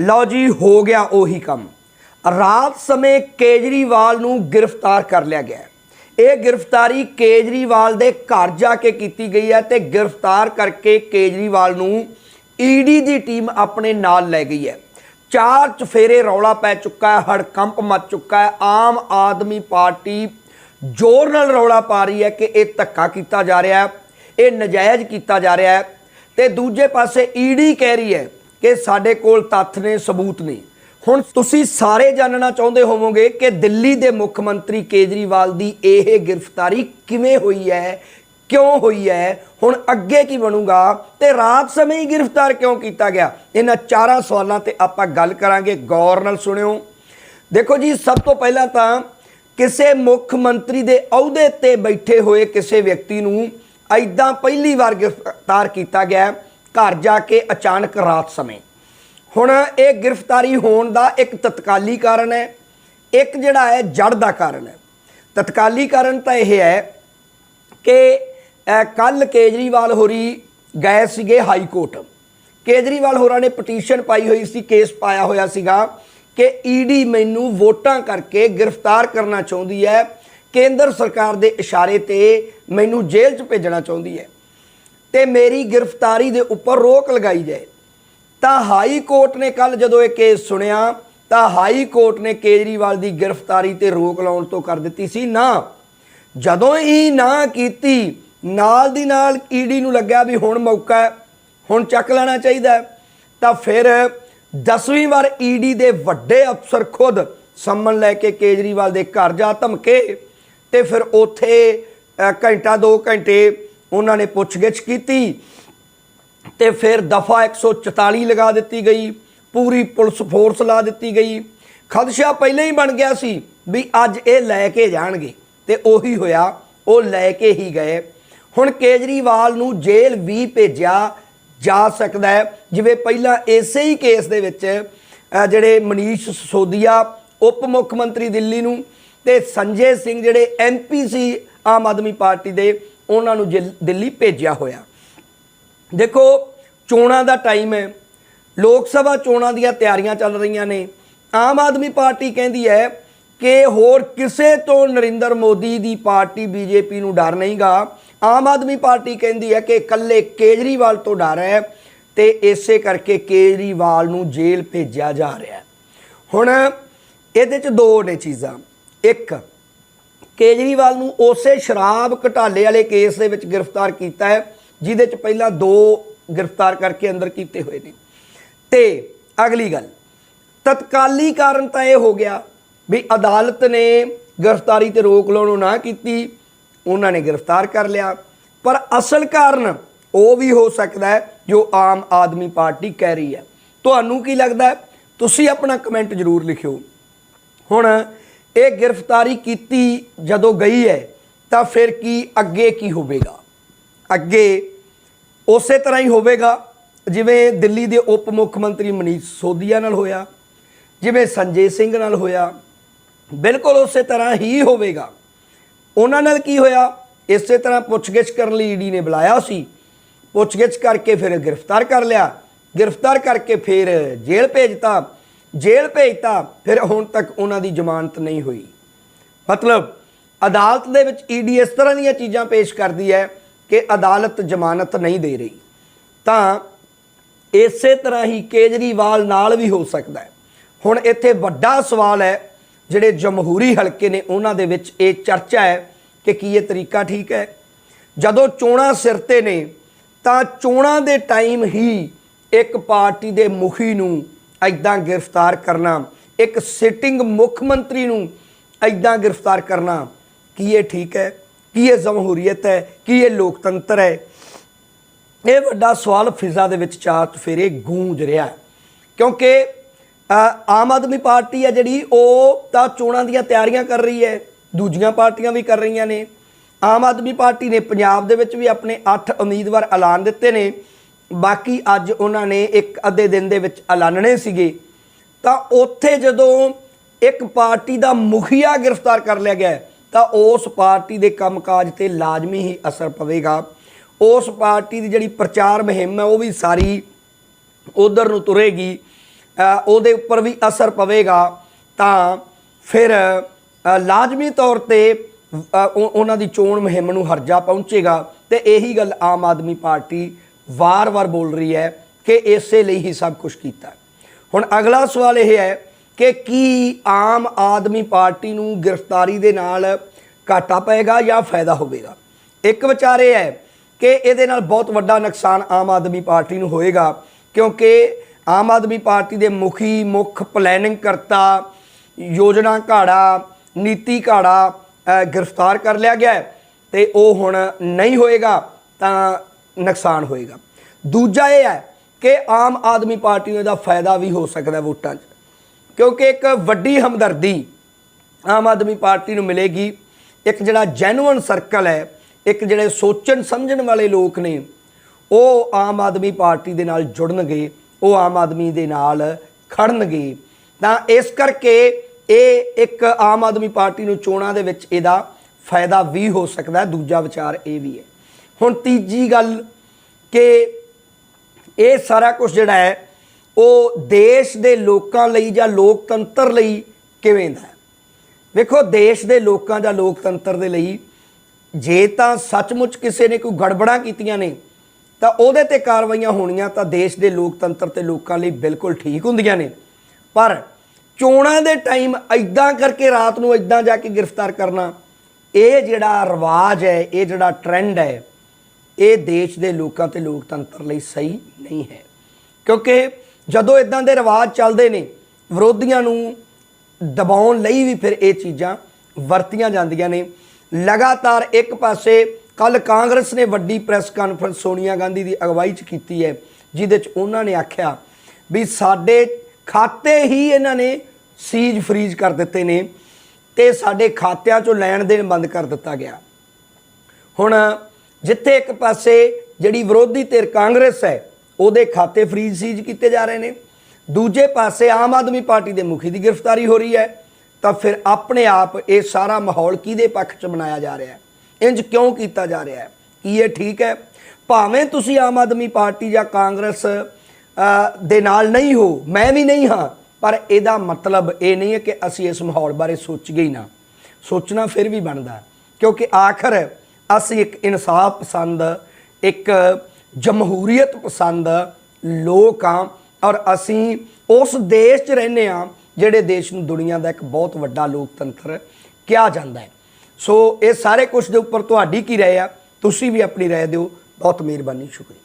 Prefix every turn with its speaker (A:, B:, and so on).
A: ਲਓ ਜੀ, ਹੋ ਗਿਆ ਉਹੀ ਕੰਮ। ਰਾਤ ਸਮੇਂ ਕੇਜਰੀਵਾਲ ਨੂੰ ਗ੍ਰਿਫਤਾਰ ਕਰ ਲਿਆ ਗਿਆ। ਇਹ ਗ੍ਰਿਫਤਾਰੀ ਕੇਜਰੀਵਾਲ ਦੇ ਘਰ ਜਾ ਕੇ ਕੀਤੀ ਗਈ ਹੈ ਤੇ ਗ੍ਰਿਫਤਾਰ ਕਰਕੇ ਕੇਜਰੀਵਾਲ ਨੂੰ ਈਡੀ ਦੀ ਟੀਮ ਆਪਣੇ ਨਾਲ ਲੈ ਗਈ ਹੈ। ਚਾਰ ਚਫੇਰੇ ਰੌਲਾ ਪੈ ਚੁੱਕਾ ਹੈ, ਹੜਕੰਪ ਮਚ ਚੁੱਕਾ ਹੈ। ਆਮ ਆਦਮੀ ਪਾਰਟੀ ਜ਼ੋਰ ਨਾਲ ਰੌਲਾ ਪਾ ਰਹੀ ਹੈ ਕਿ ਇਹ ਧੱਕਾ ਕੀਤਾ ਜਾ ਰਿਹਾ ਹੈ, ਇਹ ਨਜਾਇਜ਼ ਕੀਤਾ ਜਾ ਰਿਹਾ ਹੈ ਤੇ ਦੂਜੇ ਪਾਸੇ ਈਡੀ ਕਹਿ ਰਹੀ ਹੈ ਕਿ ਸਾਡੇ ਕੋਲ ਤੱਥ ਨੇ, ਸਬੂਤ ਨੇ। ਹੁਣ ਤੁਸੀਂ ਸਾਰੇ ਜਾਣਨਾ ਚਾਹੁੰਦੇ ਹੋਵੋਗੇ ਕਿ ਦਿੱਲੀ ਦੇ ਮੁੱਖ ਮੰਤਰੀ ਕੇਜਰੀਵਾਲ ਦੀ ਇਹ ਗ੍ਰਿਫਤਾਰੀ ਕਿਵੇਂ ਹੋਈ ਹੈ, ਕਿਉਂ ਹੋਈ ਹੈ, ਹੁਣ ਅੱਗੇ ਕੀ ਬਣੂਗਾ ਤੇ ਰਾਤ ਸਮੇਂ ਹੀ ਗ੍ਰਿਫਤਾਰ ਕਿਉਂ ਕੀਤਾ ਗਿਆ? ਇਹਨਾਂ ਚਾਰਾਂ ਸਵਾਲਾਂ ਤੇ ਆਪਾਂ ਗੱਲ ਕਰਾਂਗੇ। ਗੌਰ ਨਾਲ ਸੁਣਿਓ। ਦੇਖੋ ਜੀ, ਸਭ ਤੋਂ ਪਹਿਲਾਂ ਤਾਂ ਕਿਸੇ ਮੁੱਖ ਮੰਤਰੀ ਦੇ ਅਹੁਦੇ ਤੇ ਬੈਠੇ ਹੋਏ ਕਿਸੇ ਵਿਅਕਤੀ ਨੂੰ ਐਦਾਂ ਪਹਿਲੀ ਵਾਰ ਗ੍ਰਿਫਤਾਰ ਕੀਤਾ ਗਿਆ। ਘਰ ਜਾ ਕੇ ਅਚਾਨਕ ਰਾਤ ਸਮੇਂ। ਹੁਣ ਇਹ ਗ੍ਰਿਫਤਾਰੀ ਹੋਣ ਦਾ ਇੱਕ ਤਤਕਾਲੀ ਕਾਰਨ ਹੈ, ਇੱਕ ਜਿਹੜਾ ਹੈ ਜੜ ਦਾ ਕਾਰਨ ਹੈ। ਤਤਕਾਲੀ ਕਾਰਨ ਤਾਂ ਇਹ ਹੈ ਕਿ ਕੱਲ ਕੇਜਰੀਵਾਲ ਹੋਰੀ ਗਏ ਸੀਗੇ ਹਾਈ ਕੋਰਟ। ਕੇਜਰੀਵਾਲ ਹੋਰਾਂ ਨੇ ਪਟੀਸ਼ਨ ਪਾਈ ਹੋਈ ਸੀ, ਕੇਸ ਪਾਇਆ ਹੋਇਆ ਸੀਗਾ ਕਿ ਈਡੀ ਮੈਨੂੰ ਵੋਟਾਂ ਕਰਕੇ ਗ੍ਰਿਫਤਾਰ ਕਰਨਾ ਚਾਹੁੰਦੀ ਹੈ, ਕੇਂਦਰ ਸਰਕਾਰ ਦੇ ਇਸ਼ਾਰੇ ਤੇ ਮੈਨੂੰ ਜੇਲ੍ਹ 'ਚ ਭੇਜਣਾ ਚਾਹੁੰਦੀ ਹੈ। ਤੇ ਮੇਰੀ ਗ੍ਰਿਫਤਾਰੀ ਦੇ ਉੱਪਰ ਰੋਕ ਲਗਾਈ ਜਾਏ ਤਾਂ ਹਾਈ ਕੋਰਟ ਨੇ ਕੱਲ ਜਦੋਂ ਇਹ ਕੇਸ ਸੁਣਿਆ, ਤਾਂ ਹਾਈ ਕੋਰਟ ਨੇ ਕੇਜਰੀਵਾਲ ਦੀ ਗ੍ਰਿਫਤਾਰੀ ਤੇ ਰੋਕ ਲਾਉਣ ਤੋਂ ਕਰ ਦਿੱਤੀ ਸੀ ਨਾ ਜਦੋਂ ਹੀ ਨਾ ਕੀਤੀ, ਨਾਲ ਦੀ ਨਾਲ ਈਡੀ ਨੂੰ ਲੱਗਿਆ ਵੀ ਹੁਣ ਮੌਕਾ ਹੈ, ਹੁਣ ਚੱਕ ਲੈਣਾ ਚਾਹੀਦਾ ਹੈ। ਤਾਂ ਫਿਰ 10ਵੀਂ ਵਾਰ ਈਡੀ ਦੇ ਵੱਡੇ ਅਫਸਰ ਖੁਦ ਸੰਮਨ ਲੈ ਕੇ ਕੇਜਰੀਵਾਲ ਦੇ ਘਰ ਜਾ ਧਮਕੇ ਤੇ ਫਿਰ ਉੱਥੇ ਘੰਟਾ 2 ਘੰਟੇ ਉਹਨਾਂ ਨੇ ਪੁੱਛਗਿੱਛ ਕੀਤੀ ਤੇ ਫਿਰ ਦਫਾ 144 ਲਗਾ ਦਿੱਤੀ ਗਈ, ਪੂਰੀ ਪੁਲਿਸ ਫੋਰਸ ਲਾ ਦਿੱਤੀ ਗਈ। ਖਦਸ਼ਾ ਪਹਿਲਾਂ ਹੀ ਬਣ ਗਿਆ ਸੀ ਵੀ ਅੱਜ ਇਹ ਲੈ ਕੇ ਜਾਣਗੇ ਤੇ ਉਹੀ ਹੋਇਆ, ਉਹ ਲੈ ਕੇ ਹੀ ਗਏ। ਹੁਣ ਕੇਜਰੀਵਾਲ ਨੂੰ ਜੇਲ੍ਹ ਵੀ ਭੇਜਿਆ ਜਾ ਸਕਦਾ ਹੈ, ਜਿਵੇਂ ਪਹਿਲਾਂ ਇਸੇ ਹੀ ਕੇਸ ਦੇ ਵਿੱਚ ਜਿਹੜੇ ਮਨੀਸ਼ ਸਿਸੋਦੀਆ, ਉਪ ਮੁੱਖ ਮੰਤਰੀ ਦਿੱਲੀ ਨੂੰ ਤੇ ਸੰਜੇ ਸਿੰਘ ਜਿਹੜੇ ਐਮਪੀ ਸੀ ਆਮ ਆਦਮੀ ਪਾਰਟੀ ਦੇ ਉਹਨਾਂ ਨੂੰ ਜਿਲ- ਦਿੱਲੀ ਭੇਜਿਆ ਹੋਇਆ। ਦੇਖੋ, ਚੋਣਾਂ ਦਾ ਟਾਈਮ ਹੈ। ਲੋਕ ਸਭਾ ਚੋਣਾਂ ਦੀਆਂ ਤਿਆਰੀਆਂ ਚੱਲ ਰਹੀਆਂ ਨੇ। ਆਮ ਆਦਮੀ ਪਾਰਟੀ ਕਹਿੰਦੀ ਹੈ ਕਿ ਹੋਰ ਕਿਸੇ ਤੋਂ ਨਰਿੰਦਰ ਮੋਦੀ ਦੀ ਪਾਰਟੀ ਬੀਜੇਪੀ ਨੂੰ ਡਰ ਨਹੀਂਗਾ। ਆਮ ਆਦਮੀ ਪਾਰਟੀ ਕਹਿੰਦੀ ਹੈ ਕਿ ਇਕੱਲੇ ਕੇਜਰੀਵਾਲ ਤੋਂ ਡਰ ਹੈ ਤੇ ਇਸੇ ਕਰਕੇ ਕੇਜਰੀਵਾਲ ਨੂੰ ਜੇਲ੍ਹ ਭੇਜਿਆ ਜਾ ਰਿਹਾ ਹੁਣ ਇਹਦੇ ਚ ਦੋ ਨੇ ਚੀਜ਼ਾਂ। ਇੱਕ ਕੇਜਰੀਵਾਲ ਨੂੰ ਉਸੇ ਸ਼ਰਾਬ ਘਟਾਲੇ ਵਾਲੇ ਕੇਸ ਦੇ ਵਿੱਚ ਗ੍ਰਿਫਤਾਰ ਕੀਤਾ ਹੈ, ਜਿਹਦੇ ਚ ਪਹਿਲਾਂ ਦੋ ਗ੍ਰਿਫਤਾਰ ਕਰਕੇ ਅੰਦਰ ਕੀਤੇ ਹੋਏ ਨੇ। ਤੇ ਅਗਲੀ ਗੱਲ, ਤਤਕਾਲੀ ਕਾਰਨ ਤਾਂ ਇਹ ਹੋ ਗਿਆ ਵੀ ਅਦਾਲਤ ਨੇ ਗ੍ਰਿਫਤਾਰੀ ਤੇ ਰੋਕ ਲਾਉਣੋਂ ਨਾ ਕੀਤੀ, ਉਹਨਾਂ ਨੇ ਗ੍ਰਿਫਤਾਰ ਕਰ ਲਿਆ। ਪਰ ਅਸਲ ਕਾਰਨ ਉਹ ਵੀ ਹੋ ਸਕਦਾ ਹੈ ਜੋ ਆਮ ਆਦਮੀ ਪਾਰਟੀ ਕਹਿ ਰਹੀ ਹੈ। ਤੁਹਾਨੂੰ ਕੀ ਲੱਗਦਾ ਤੁਸੀਂ ਆਪਣਾ ਕਮੈਂਟ ਜ਼ਰੂਰ ਲਿਖਿਓ। ਹੁਣ ਇਹ ਗ੍ਰਿਫਤਾਰੀ ਕੀਤੀ ਜਦੋਂ ਗਈ ਹੈ, ਤਾਂ ਫਿਰ ਕੀ ਅੱਗੇ ਕੀ ਹੋਵੇਗਾ? ਅੱਗੇ ਉਸੇ ਤਰ੍ਹਾਂ ਹੀ ਹੋਵੇਗਾ ਜਿਵੇਂ ਦਿੱਲੀ ਦੇ ਉਪ ਮੁੱਖ ਮੰਤਰੀ ਮਨੀਸ਼ ਸੋਦੀਆ ਨਾਲ ਹੋਇਆ, ਜਿਵੇਂ ਸੰਜੇ ਸਿੰਘ ਨਾਲ ਹੋਇਆ, ਬਿਲਕੁਲ ਉਸੇ ਤਰ੍ਹਾਂ ਹੀ ਹੋਵੇਗਾ। ਉਹਨਾਂ ਨਾਲ ਕੀ ਹੋਇਆ? ਇਸੇ ਤਰ੍ਹਾਂ ਪੁੱਛਗਿੱਛ ਕਰਨ ਲਈ ਈਡੀ ਨੇ ਬੁਲਾਇਆ ਸੀ। ਪੁੱਛਗਿੱਛ ਕਰਕੇ ਫਿਰ ਗ੍ਰਿਫਤਾਰ ਕਰ ਲਿਆ। ਗ੍ਰਿਫਤਾਰ ਕਰਕੇ ਫਿਰ ਜੇਲ੍ਹ ਭੇਜਤਾ। ਜੇਲ੍ਹ ਭੇਜਤਾ, ਫਿਰ ਹੁਣ ਤੱਕ ਉਹਨਾਂ ਦੀ ਜ਼ਮਾਨਤ ਨਹੀਂ ਹੋਈ। ਮਤਲਬ, ਅਦਾਲਤ ਦੇ ਵਿੱਚ ਈਡੀ ਇਸ ਤਰ੍ਹਾਂ ਦੀਆਂ ਚੀਜ਼ਾਂ ਪੇਸ਼ ਕਰਦੀ ਹੈ ਕਿ ਅਦਾਲਤ ਜ਼ਮਾਨਤ ਨਹੀਂ ਦੇ ਰਹੀ। ਤਾਂ ਇਸੇ ਤਰ੍ਹਾਂ ਹੀ ਕੇਜਰੀਵਾਲ ਨਾਲ ਵੀ ਹੋ ਸਕਦਾ ਹੈ। ਹੁਣ ਇੱਥੇ ਵੱਡਾ ਸਵਾਲ ਹੈ, ਜਿਹੜੇ ਜਮਹੂਰੀ ਹਲਕੇ ਨੇ ਉਹਨਾਂ ਦੇ ਵਿੱਚ ਇਹ ਚਰਚਾ ਹੈ ਕਿ ਕੀ ਇਹ ਤਰੀਕਾ ਠੀਕ ਹੈ। ਜਦੋਂ ਚੋਣਾਂ ਸਿਰ ਤੇ ਨੇ, ਤਾਂ ਚੋਣਾਂ ਦੇ ਟਾਈਮ ਹੀ ਇੱਕ ਪਾਰਟੀ ਦੇ ਮੁਖੀ ਨੂੰ ਐਦਾਂ ਗ੍ਰਿਫਤਾਰ ਕਰਨਾ, ਇੱਕ ਸਿਟਿੰਗ ਮੁੱਖ ਮੰਤਰੀ ਨੂੰ ਐਦਾਂ ਗ੍ਰਿਫਤਾਰ ਕਰਨਾ, ਕੀ ਇਹ ਠੀਕ ਹੈ? ਕੀ ਇਹ ਜਮਹੂਰੀਅਤ ਹੈ? ਕੀ ਇਹ ਲੋਕਤੰਤਰ ਹੈ? ਇਹ ਵੱਡਾ ਸਵਾਲ ਫਿਜ਼ਾ ਦੇ ਵਿੱਚ ਚਾਰ ਫੇਰੇ ਗੂੰਜ ਰਿਹਾ ਕਿਉਂਕਿ ਆਮ ਆਦਮੀ ਪਾਰਟੀ ਹੈ ਜਿਹੜੀ, ਉਹ ਤਾਂ ਚੋਣਾਂ ਦੀਆਂ ਤਿਆਰੀਆਂ ਕਰ ਰਹੀ ਹੈ, ਦੂਜੀਆਂ ਪਾਰਟੀਆਂ ਵੀ ਕਰ ਰਹੀਆਂ ਨੇ। ਆਮ ਆਦਮੀ ਪਾਰਟੀ ਨੇ ਪੰਜਾਬ ਦੇ ਵਿੱਚ ਵੀ ਆਪਣੇ 8 ਉਮੀਦਵਾਰ ਐਲਾਨ ਦਿੱਤੇ ਨੇ। ਬਾਕੀ ਅੱਜ ਉਹਨਾਂ ਨੇ ਇੱਕ ਅੱਧੇ ਦਿਨ ਦੇ ਵਿੱਚ ਐਲਾਨਣੇ ਸੀਗੇ। ਤਾਂ ਉੱਥੇ ਜਦੋਂ ਇੱਕ ਪਾਰਟੀ ਦਾ ਮੁਖੀਆ ਗ੍ਰਿਫਤਾਰ ਕਰ ਲਿਆ ਗਿਆ, ਤਾਂ ਉਸ ਪਾਰਟੀ ਦੇ ਕੰਮਕਾਜ ਤੇ ਲਾਜ਼ਮੀ ਹੀ ਅਸਰ ਪਵੇਗਾ। ਉਸ ਪਾਰਟੀ ਦੀ ਜਿਹੜੀ ਪ੍ਰਚਾਰ ਮੁਹਿੰਮ ਹੈ, ਉਹ ਵੀ ਸਾਰੀ ਉਧਰ ਨੂੰ ਤੁਰੇਗੀ। ਉਹਦੇ ਉੱਪਰ ਵੀ ਅਸਰ ਪਵੇਗਾ। ਤਾਂ ਫਿਰ ਲਾਜ਼ਮੀ ਤੌਰ ਤੇ ਉਹ- ਉਹਨਾਂ ਦੀ ਚੋਣ ਮੁਹਿੰਮ ਨੂੰ ਹਰਜਾ ਪਹੁੰਚੇਗਾ। ਤੇ ਇਹੀ ਗੱਲ ਆਮ ਆਦਮੀ ਪਾਰਟੀ ਵਾਰ-ਵਾਰ ਬੋਲ ਰਹੀ ਹੈ ਕਿ ਇਸੇ ਲਈ ਹੀ ਸਭ ਕੁਝ ਕੀਤਾ ਹੁਣ ਅਗਲਾ ਸਵਾਲ ਇਹ ਹੈ ਕਿ ਕੀ ਆਮ ਆਦਮੀ ਪਾਰਟੀ ਨੂੰ ਗ੍ਰਿਫਤਾਰੀ ਦੇ ਨਾਲ ਘਾਟਾ ਪਏਗਾ ਜਾਂ ਫਾਇਦਾ ਹੋਵੇਗਾ? ਇੱਕ ਵਿਚਾਰ ਇਹ ਹੈ ਕਿ ਇਹਦੇ ਨਾਲ ਬਹੁਤ ਵੱਡਾ ਨੁਕਸਾਨ ਆਮ ਆਦਮੀ ਪਾਰਟੀ ਨੂੰ ਹੋਏਗਾ, ਕਿਉਂਕਿ ਆਮ ਆਦਮੀ ਪਾਰਟੀ ਦੇ ਮੁਖੀ, ਮੁੱਖ ਪਲੈਨਿੰਗ ਕਰਤਾ, ਯੋਜਨਾ ਘਾੜਾ, ਨੀਤੀ ਘਾੜਾ ਗ੍ਰਿਫਤਾਰ ਕਰ ਲਿਆ ਗਿਆ ਹੈ ਤੇ ਉਹ ਹੁਣ ਨਹੀਂ ਹੋਏਗਾ ਤਾਂ ਨੁਕਸਾਨ ਹੋਏਗਾ। ਦੂਜਾ ਇਹ ਹੈ ਕਿ ਆਮ ਆਦਮੀ ਪਾਰਟੀ ਨੂੰ ਇਹਦਾ ਫਾਇਦਾ ਵੀ ਹੋ ਸਕਦਾ ਵੋਟਾਂ 'ਚ। ਕਿਉਂਕਿ ਇੱਕ ਵੱਡੀ ਹਮਦਰਦੀ ਆਮ ਆਦਮੀ ਪਾਰਟੀ ਨੂੰ ਮਿਲੇਗੀ। ਇੱਕ ਜਿਹੜਾ ਜੈਨੂਅਨ ਸਰਕਲ ਹੈ, ਇੱਕ ਜਿਹੜੇ ਸੋਚਣ ਸਮਝਣ ਵਾਲੇ ਲੋਕ ਨੇ, ਉਹ ਆਮ ਆਦਮੀ ਪਾਰਟੀ ਦੇ ਨਾਲ ਜੁੜਨਗੇ, ਉਹ ਆਮ ਆਦਮੀ ਦੇ ਨਾਲ ਖੜਨਗੇ। ਤਾਂ ਇਸ ਕਰਕੇ ਇਹ ਇੱਕ ਆਮ ਆਦਮੀ ਪਾਰਟੀ ਨੂੰ ਚੋਣਾਂ ਦੇ ਵਿੱਚ ਇਹਦਾ ਫਾਇਦਾ ਵੀ ਹੋ ਸਕਦਾ ਦੂਜਾ ਵਿਚਾਰ ਇਹ ਵੀ ਹੈ। ਹੁਣ ਤੀਜੀ ਗੱਲ ਕਿ ਇਹ ਸਾਰਾ ਕੁਝ ਜਿਹੜਾ ਹੈ, ਉਹ ਦੇਸ਼ ਦੇ ਲੋਕਾਂ ਲਈ ਜਾਂ ਲੋਕਤੰਤਰ ਲਈ ਕਿਵੇਂ ਦਾ ਹੈ? ਵੇਖੋ, ਦੇਸ਼ ਦੇ ਲੋਕਾਂ ਜਾਂ ਲੋਕਤੰਤਰ ਦੇ ਲਈ ਜੇ ਤਾਂ ਸੱਚਮੁੱਚ ਕਿਸੇ ਨੇ ਕੋਈ ਗੜਬੜਾਂ ਕੀਤੀਆਂ ਨੇ, ਤਾਂ ਉਹਦੇ ਤੇ ਕਾਰਵਾਈਆਂ ਹੋਣੀਆਂ ਤਾਂ ਦੇਸ਼ ਦੇ ਲੋਕਤੰਤਰ ਤੇ ਲੋਕਾਂ ਲਈ ਬਿਲਕੁਲ ਠੀਕ ਹੁੰਦੀਆਂ ਨੇ। ਪਰ ਚੋਣਾਂ ਦੇ ਟਾਈਮ ਐਦਾਂ ਕਰਕੇ ਰਾਤ ਨੂੰ ਐਦਾਂ ਜਾ ਕੇ ਗ੍ਰਿਫਤਾਰ ਕਰਨਾ, ਇਹ ਜਿਹੜਾ ਰਿਵਾਜ ਹੈ, ਇਹ ਜਿਹੜਾ ਟ੍ਰੈਂਡ ਹੈ ਇਹ ਦੇਸ਼ ਦੇ ਲੋਕਾਂ ਤੇ ਲੋਕਤੰਤਰ ਲਈ ਸਹੀ ਨਹੀਂ ਹੈ। ਕਿਉਂਕਿ ਜਦੋਂ ਇਦਾਂ ਦੇ ਰਿਵਾਜ ਚੱਲਦੇ ਨੇ, ਵਿਰੋਧੀਆਂ ਨੂੰ ਦਬਾਉਣ ਲਈ ਵੀ ਫਿਰ ਇਹ ਚੀਜ਼ਾਂ ਵਰਤੀਆਂ ਜਾਂਦੀਆਂ ਨੇ। ਲਗਾਤਾਰ ਇੱਕ ਪਾਸੇ ਕੱਲ ਕਾਂਗਰਸ ਨੇ ਵੱਡੀ ਪ੍ਰੈਸ ਕਾਨਫਰੰਸ ਸੋਨੀਆ ਗਾਂਧੀ ਦੀ ਅਗਵਾਈ 'ਚ ਕੀਤੀ ਹੈ, ਜਿਹਦੇ 'ਚ ਉਹਨਾਂ ਨੇ ਆਖਿਆ ਵੀ ਸਾਡੇ ਖਾਤੇ ਹੀ ਇਹਨਾਂ ਨੇ ਸੀਜ ਫਰੀਜ਼ ਕਰ ਦਿੱਤੇ ਨੇ ਤੇ ਸਾਡੇ ਖਾਤਿਆਂ 'ਚੋਂ ਲੈਣ ਦੇਣ ਬੰਦ ਕਰ ਦਿੱਤਾ ਗਿਆ। ਹੁਣ ਜਿੱਥੇ ਇੱਕ ਪਾਸੇ ਜਿਹੜੀ ਵਿਰੋਧੀ ਧਿਰ ਕਾਂਗਰਸ ਹੈ, ਉਹਦੇ ਖਾਤੇ ਫਰੀਜ਼ ਸੀਜ਼ ਕੀਤੇ ਜਾ ਰਹੇ ਨੇ। ਦੂਜੇ ਪਾਸੇ ਆਮ ਆਦਮੀ ਪਾਰਟੀ ਦੇ ਮੁਖੀ ਦੀ ਗ੍ਰਿਫਤਾਰੀ ਹੋ ਰਹੀ ਹੈ। ਤਾਂ ਫਿਰ ਆਪਣੇ ਆਪ ਇਹ ਸਾਰਾ ਮਾਹੌਲ ਕਿਹਦੇ ਪੱਖ 'ਚ ਬਣਾਇਆ ਜਾ ਰਿਹਾ ਹੈ? ਇੰਜ ਕਿਉਂ ਕੀਤਾ ਜਾ ਰਿਹਾ ਹੈ? ਕੀ ਇਹ ਠੀਕ ਹੈ? ਭਾਵੇਂ ਤੁਸੀਂ ਆਮ ਆਦਮੀ ਪਾਰਟੀ ਜਾਂ ਕਾਂਗਰਸ ਦੇ ਨਾਲ ਨਹੀਂ ਹੋ, ਮੈਂ ਵੀ ਨਹੀਂ ਹਾਂ, ਪਰ ਇਹਦਾ ਮਤਲਬ ਇਹ ਨਹੀਂ ਹੈ ਕਿ ਅਸੀਂ ਇਸ ਮਾਹੌਲ ਬਾਰੇ ਸੋਚੀਏ ਹੀ ਨਾ। ਸੋਚਣਾ ਫਿਰ ਵੀ ਬਣਦਾ ਕਿਉਂਕਿ ਆਖਰ ਅਸੀਂ ਇੱਕ ਇਨਸਾਫ ਪਸੰਦ, ਇੱਕ ਜਮਹੂਰੀਅਤ ਪਸੰਦ ਲੋਕ ਆ ਔਰ ਅਸੀਂ ਉਸ ਦੇਸ਼ 'ਚ ਰਹਿੰਦੇ ਆ ਜਿਹੜੇ ਦੇਸ਼ ਨੂੰ ਦੁਨੀਆ ਦਾ ਇੱਕ ਬਹੁਤ ਵੱਡਾ ਲੋਕਤੰਤਰ ਕਿਹਾ ਜਾਂਦਾ ਹੈ। ਸੋ ਇਹ ਸਾਰੇ ਕੁਝ ਦੇ ਉੱਪਰ ਤੁਹਾਡੀ ਕੀ ਰਾਏ ਆ? ਤੁਸੀਂ ਵੀ ਆਪਣੀ ਰਾਏ ਦਿਓ। ਬਹੁਤ ਮਿਹਰਬਾਨੀ, ਸ਼ੁਕਰੀਆ।